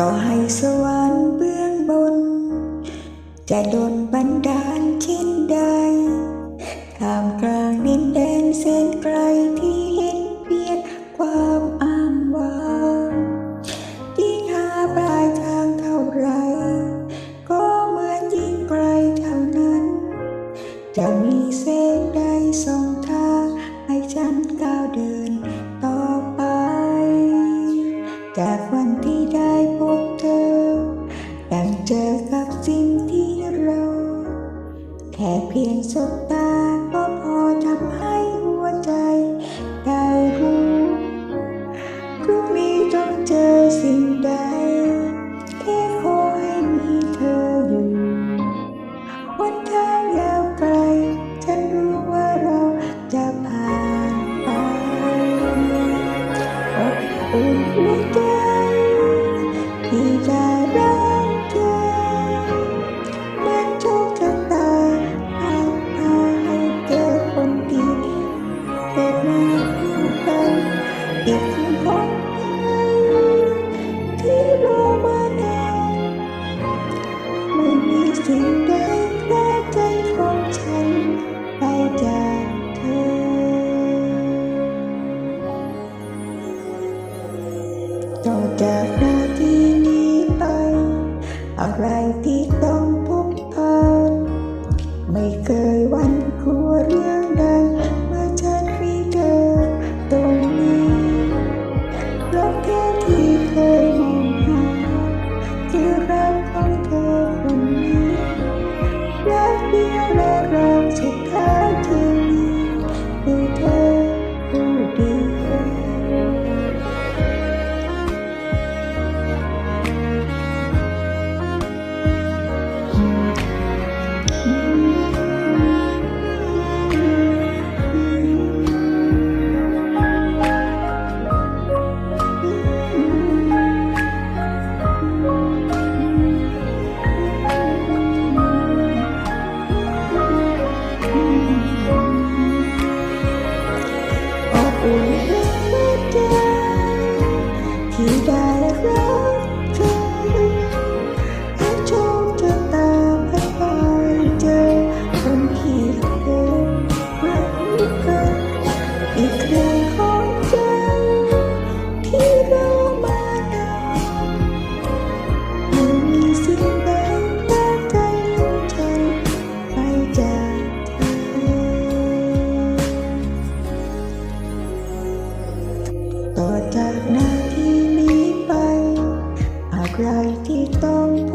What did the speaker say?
ต่อให้สวรรค์เบื้องบน จะโดนบันดาลเช่นใดตามกลางดินแดนเส้นไกลที่เห็นเพียงความอ้างว้างยิ่งหาปลายทางเท่าไร ก็เหมือนยิ่งไกลเท่านั้น จะมีเส้นใดส่งทาง ให้ฉันก้าวเดินต่อไป จากวัน สิ่งใดและใจของฉันไปจากเธอ ต่จากนาทีนี้ไป อะไรที่ Oh. 来的冬